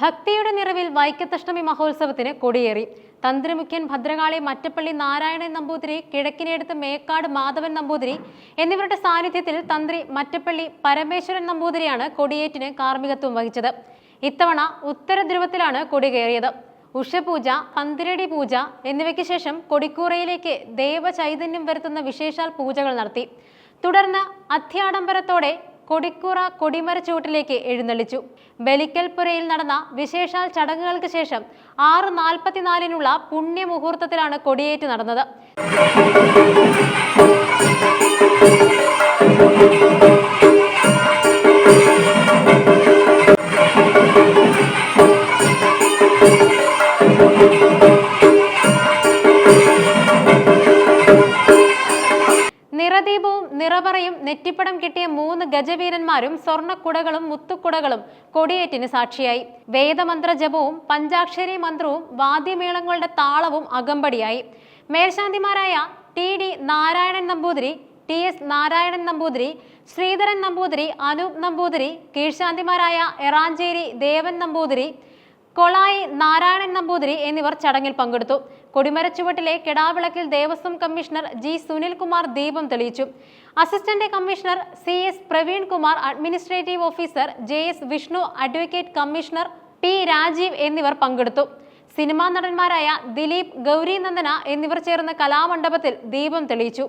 ഭക്തിയുടെ നിറവിൽ വൈക്കത്തഷ്ടമി മഹോത്സവത്തിന് കൊടിയേറി. തന്ത്രിമുഖ്യൻ ഭദ്രകാളി മറ്റപ്പള്ളി നാരായണൻ നമ്പൂതിരി കിഴക്കിനെടുത്ത് മേക്കാട് മാധവൻ നമ്പൂതിരി എന്നിവരുടെ സാന്നിധ്യത്തിൽ തന്ത്രി മറ്റപ്പള്ളി പരമേശ്വരൻ നമ്പൂതിരിയാണ് കൊടിയേറ്റിന് കാർമ്മികത്വം വഹിച്ചത്. ഇത്തവണ ഉത്തരധ്രുവത്തിലാണ് കൊടി കയറിയത്. ഉഷപൂജ പന്തിരടി പൂജ എന്നിവയ്ക്ക് ശേഷം കൊടിക്കൂറയിലേക്ക് ദേവചൈതന്യം വരുത്തുന്ന വിശേഷാൽ പൂജകൾ നടത്തി. തുടർന്ന് അത്യാഡംബരത്തോടെ കൊടിക്കൂറ കൊടിമര ചുവട്ടിലേക്ക് എഴുന്നള്ളിച്ചു. ബലിക്കൽപുരയിൽ നടന്ന വിശേഷാൽ ചടങ്ങുകൾക്ക് ശേഷം ആറ് നാൽപ്പത്തിനാലിനുള്ള പുണ്യമുഹൂർത്തത്തിലാണ് കൊടിയേറ്റ് നടന്നത്. നിറദീപവും നിറവറയും നെറ്റിപ്പടം കിട്ടിയ മൂന്ന് ഗജവീരന്മാരും സ്വർണക്കുടകളും മുത്തുക്കുടകളും കൊടിയേറ്റിന് സാക്ഷിയായി. വേദമന്ത്ര ജപവും പഞ്ചാക്ഷരി മന്ത്രവും വാദ്യമേളങ്ങളുടെ താളവും അകമ്പടിയായി. മേൽശാന്തിമാരായ T D Narayanan Namboothiri T S Narayanan Namboothiri Sreedharan Namboothiri Anoop Namboothiri കീഴ്ശാന്തിമാരായ Eranjeri Devan Namboothiri Kolayi Narayanan Namboothiri എന്നിവർ ചടങ്ങിൽ പങ്കെടുത്തു. കൊടിമരച്ചുവട്ടിലെ കെടാവിളക്കിൽ ദേവസ്വം കമ്മീഷണർ ജി സുനിൽകുമാർ ദീപം തെളിയിച്ചു. Assistant commissioner C S Praveen Kumar administrative officer J S Vishnu advocate commissioner P Rajeev എന്നിവർ പങ്കെടുത്തു. സിനിമാ നടന്മാരായ ദിലീപ് ഗൗരി നന്ദന എന്നിവർ ചേർന്ന കലാമണ്ഡപത്തിൽ ദീപം തെളിയിച്ചു.